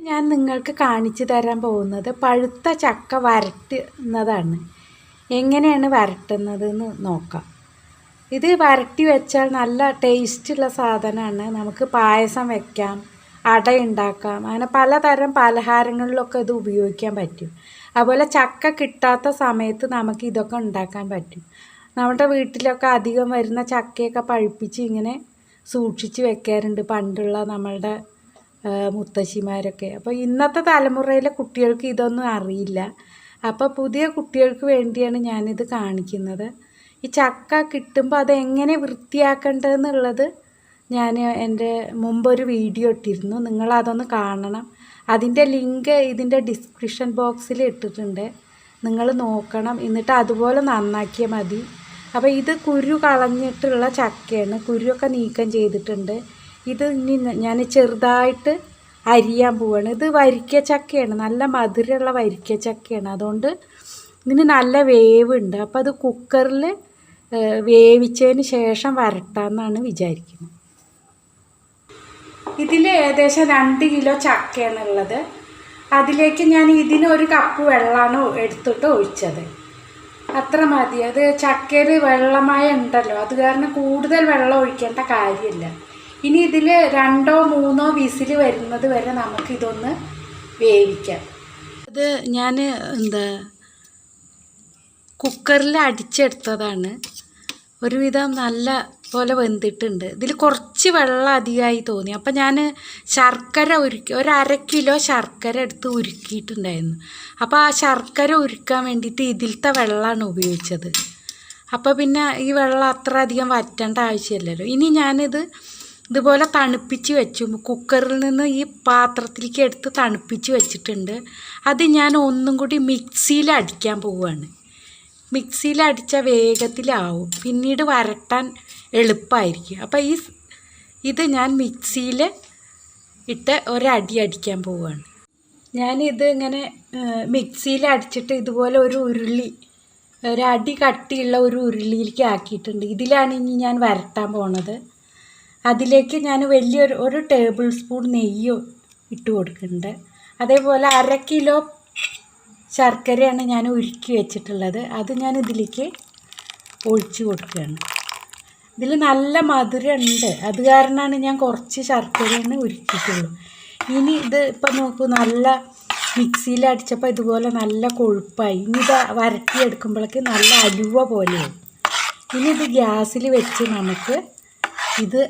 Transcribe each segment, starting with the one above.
ഞാൻ നിങ്ങൾക്ക് കാണിച്ചു തരാൻ പോകുന്നത് പഴുത്ത ചക്ക വരട്ടുന്നതാണ്. എങ്ങനെയാണ് വരട്ടുന്നത് എന്ന് നോക്കാം. ഇത് വരട്ടി വെച്ചാൽ നല്ല ടേസ്റ്റുള്ള സാധനമാണ്. നമുക്ക് പായസം വെക്കാം അട ഉണ്ടാക്കാം അങ്ങനെ പലതരം പലഹാരങ്ങളിലൊക്കെ ഇത് ഉപയോഗിക്കാൻ പറ്റും. അതുപോലെ ചക്ക കിട്ടാത്ത സമയത്ത് നമുക്ക് ഇതൊക്കെ ഉണ്ടാക്കാൻ പറ്റും. നമ്മുടെ വീട്ടിലൊക്കെ അധികം വരുന്ന ചക്കയൊക്കെ പഴുപ്പിച്ച് ഇങ്ങനെ സൂക്ഷിച്ച് വെക്കാറുണ്ട്. പണ്ടുള്ള നമ്മളുടെ മുത്തശ്ശിമാരൊക്കെ. അപ്പോൾ ഇന്നത്തെ തലമുറയിലെ കുട്ടികൾക്ക് ഇതൊന്നും അറിയില്ല. അപ്പോൾ പുതിയ കുട്ടികൾക്ക് വേണ്ടിയാണ് ഞാനിത് കാണിക്കുന്നത്. ഈ ചക്ക കിട്ടുമ്പോൾ അതെങ്ങനെ വൃത്തിയാക്കേണ്ടതെന്നുള്ളത് ഞാൻ എന്റെ മുമ്പൊരു വീഡിയോ ഇട്ടിരുന്നു. നിങ്ങളതൊന്ന് കാണണം. അതിന്റെ ലിങ്ക് ഇതിന്റെ ഡിസ്ക്രിപ്ഷൻ ബോക്സിൽ ഇട്ടിട്ടുണ്ട്. നിങ്ങൾ നോക്കണം. എന്നിട്ട് അതുപോലെ നന്നാക്കിയാൽ മതി. അപ്പോൾ ഇത് കുരു കളഞ്ഞിട്ടുള്ള ചക്കയാണ്. കുരുവൊക്കെ നീക്കം ചെയ്തിട്ടുണ്ട്. ഇത് ഇനി ഞാൻ ചെറുതായിട്ട് അരിയാൻ പോവാണ്. ഇത് വരിക്ക ചക്കയാണ്. നല്ല മധുരമുള്ള വരിക്ക ചക്കയാണ്. അതുകൊണ്ട് ഇതിന് നല്ല വേവ് ഉണ്ട് അപ്പോൾ അത് കുക്കറിൽ വേവിച്ചതിന് ശേഷം വരട്ടാമെന്നാണ് വിചാരിക്കുന്നത്. ഇതിൽ ഏകദേശം രണ്ട് കിലോ ചക്കയാണുള്ളത്. അതിലേക്ക് ഞാൻ ഇതിന് ഒരു കപ്പ് വെള്ളമാണ് എടുത്തിട്ട് ഒഴിച്ചത്. അത്ര മതി. അത് ചക്കയിൽ വെള്ളമായ ഉണ്ടല്ലോ. അത് കാരണം കൂടുതൽ വെള്ളം ഒഴിക്കേണ്ട കാര്യമില്ല. ഇനി ഇതിൽ രണ്ടോ മൂന്നോ വിസിൽ വരുന്നത് വരെ നമുക്കിതൊന്ന് വേവിക്കാം. അത് ഞാൻ എന്താ കുക്കറിൽ അടിച്ചെടുത്തതാണ്. ഒരുവിധം നല്ല പോലെ വെന്തിട്ടുണ്ട്. ഇതിൽ കുറച്ച് വെള്ളം അധികമായി തോന്നി. അപ്പം ഞാൻ ശർക്കര ഉരുക്കി ഒരു അര കിലോ ശർക്കര എടുത്ത് ഉരുക്കിയിട്ടുണ്ടായിരുന്നു. അപ്പോൾ ആ ശർക്കര ഉരുക്കാൻ വേണ്ടിയിട്ട് ഇതിലത്തെ വെള്ളമാണ് ഉപയോഗിച്ചത്. അപ്പോൾ പിന്നെ ഈ വെള്ളം അത്ര അധികം വറ്റേണ്ട ആവശ്യമില്ലല്ലോ. ഇനി ഞാനിത് ഇതുപോലെ തണുപ്പിച്ച് വെച്ചു. കുക്കറിൽ നിന്ന് ഈ പാത്രത്തിലേക്ക് എടുത്ത് തണുപ്പിച്ച് വെച്ചിട്ടുണ്ട്. അത് ഞാൻ ഒന്നും കൂടി മിക്സിയിൽ അടിക്കാൻ പോവുകയാണ്. മിക്സിയിൽ അടിച്ചാൽ വേഗത്തിലാവും. പിന്നീട് വരട്ടാൻ എളുപ്പമായിരിക്കും. അപ്പോൾ ഈ ഇത് ഞാൻ മിക്സിയിൽ ഇട്ട് ഒരടി അടിക്കാൻ പോവുകയാണ്. ഞാനിത് ഇങ്ങനെ മിക്സിയിൽ അടിച്ചിട്ട് ഇതുപോലെ ഒരു ഉരുളി ഒരടി കട്ടിയുള്ള ഒരു ഉരുളിയിലേക്ക് ആക്കിയിട്ടുണ്ട്. ഇതിലാണ് ഇനി ഞാൻ വരട്ടാൻ പോണത്. അതിലേക്ക് ഞാൻ വലിയൊരു ഒരു ടേബിൾ സ്പൂൺ നെയ്യ് ഇട്ട് കൊടുക്കുന്നുണ്ട്. അതേപോലെ അര കിലോ ശർക്കരയാണ് ഞാൻ ഉരുക്കി വെച്ചിട്ടുള്ളത്. അത് ഞാൻ ഇതിലേക്ക് ഒഴിച്ച് കൊടുക്കുകയാണ്. ഇതിൽ നല്ല മധുരമുണ്ട്. അത് കാരണമാണ് ഞാൻ കുറച്ച് ശർക്കരയാണ് ഉരുക്കിയിട്ടുള്ളൂ. ഇനി ഇത് ഇപ്പം നോക്കൂ നല്ല മിക്സിയിൽ അടിച്ചപ്പോൾ ഇതുപോലെ നല്ല കൊഴുപ്പായി. ഇനി ഇത് വരട്ടിയെടുക്കുമ്പോഴേക്ക് നല്ല അലുവ പോലെയാവും. ഇനി ഇത് ഗ്യാസിൽ വെച്ച് നമുക്ക് ഇത്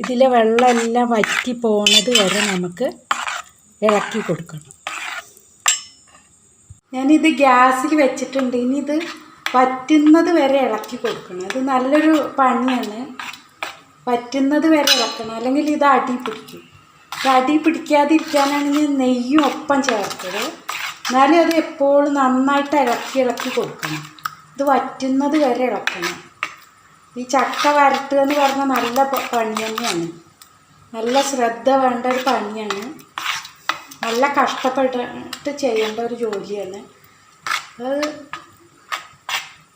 ഇതിലെ വെള്ളമെല്ലാം വറ്റി പോണത് വരെ നമുക്ക് ഇളക്കി കൊടുക്കണം. ഞാനിത് ഗ്യാസിൽ വെച്ചിട്ടുണ്ട്. ഇനി ഇത് പറ്റുന്നത് വരെ ഇളക്കി കൊടുക്കണം. ഇത് നല്ലൊരു പണിയാണ്. പറ്റുന്നത് വരെ ഇളക്കണം. അല്ലെങ്കിൽ ഇത് അടി പിടിക്കും. ഇത് അടി പിടിക്കാതിരിക്കാനാണ് ഞാൻ നെയ്യും ഒപ്പം ചേർത്തത്. എന്നാലും അത് എപ്പോഴും നന്നായിട്ട് ഇളക്കി ഇളക്കി കൊടുക്കണം. ഇത് വറ്റുന്നത് വരെ ഇളക്കണം. ഈ ചക്ക വരട്ടുക എന്ന് പറഞ്ഞാൽ നല്ല പണി തന്നെയാണ് നല്ല ശ്രദ്ധ വേണ്ട ഒരു പണിയാണ്. നല്ല കഷ്ടപ്പെട്ടിട്ട് ചെയ്യേണ്ട ഒരു ജോലിയാണ്. അത്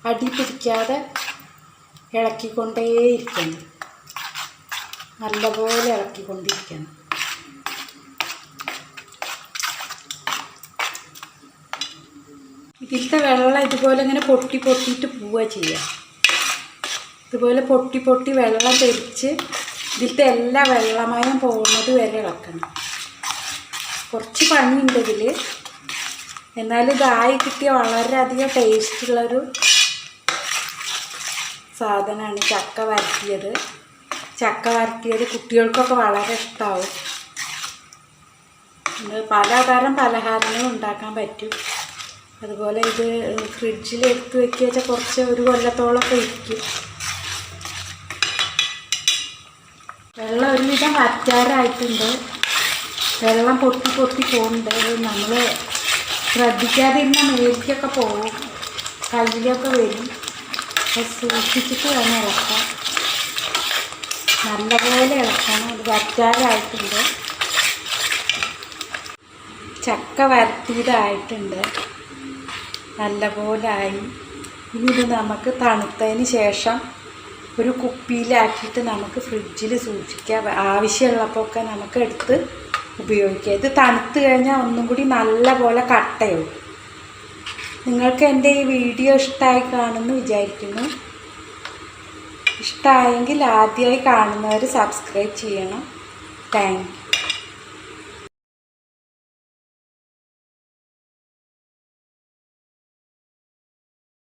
അടി പിടിക്കാതെ ഇളക്കിക്കൊണ്ടേയിരിക്കണം. നല്ലപോലെ ഇളക്കിക്കൊണ്ടിരിക്കണം. ഇതിലത്തെ വെള്ളം ഇതുപോലെ ഇങ്ങനെ പൊട്ടി പൊട്ടിയിട്ട് പോവുക ചെയ്യുക. ഇതുപോലെ പൊട്ടി പൊട്ടി വെള്ളം തെറിച്ച് ഇതിലത്തെ എല്ലാ വെള്ളമയം പോകുന്നത് വരെ ഇളക്കണം. കുറച്ച് പണിയുണ്ട് ഇതിൽ എന്നാലും ഇതായി കിട്ടിയ വളരെയധികം ടേസ്റ്റുള്ളൊരു സാധനമാണ് ചക്ക വരട്ടിയത്. ചക്ക വരട്ടിയത് കുട്ടികൾക്കൊക്കെ വളരെ ഇഷ്ടമാവും പലതരം പലഹാരങ്ങൾ ഉണ്ടാക്കാൻ പറ്റും. അതുപോലെ ഇത് ഫ്രിഡ്ജിൽ എടുത്ത് വെക്കുക വെച്ചാൽ കുറച്ച് ഒരു കൊല്ലത്തോളമൊക്കെ ഇരിക്കും. ഒരുവിധം വറ്റാറായിട്ടുണ്ട്. വെള്ളം പൊട്ടി പൊട്ടി പോകുന്നുണ്ട് നമ്മൾ ശ്രദ്ധിക്കാതിരുന്ന മേലിക്കൊക്കെ പോകും. കയ്യിലൊക്കെ വരും. സൂക്ഷിച്ചിട്ട് വേണം ഇളക്കാം നല്ലപോലെ ഇളക്കണം. അത് വറ്റാറായിട്ടുണ്ട്. ചക്ക വരട്ടിയതായിട്ടുണ്ട് നല്ലപോലെ ആയി. ഇനി ഇത് നമുക്ക് തണുത്തതിന് ശേഷം ഒരു കുപ്പിയിലാക്കിയിട്ട് നമുക്ക് ഫ്രിഡ്ജിൽ സൂക്ഷിക്കാം. ആവശ്യമുള്ളപ്പോൾ നമുക്ക് എടുത്ത് ഉപയോഗിക്കുക ഇത് തണുത്ത് കഴിഞ്ഞാൽ ഒന്നും കൂടി നല്ല പോലെ കട്ടയാവും. നിങ്ങൾക്ക് എന്റെ ഈ വീഡിയോ ഇഷ്ടമായി കാണുമെന്ന് വിചാരിക്കുന്നു. ഇഷ്ടമായെങ്കിൽ ആദ്യമായി കാണുന്നവർ സബ്സ്ക്രൈബ് ചെയ്യണം. താങ്ക്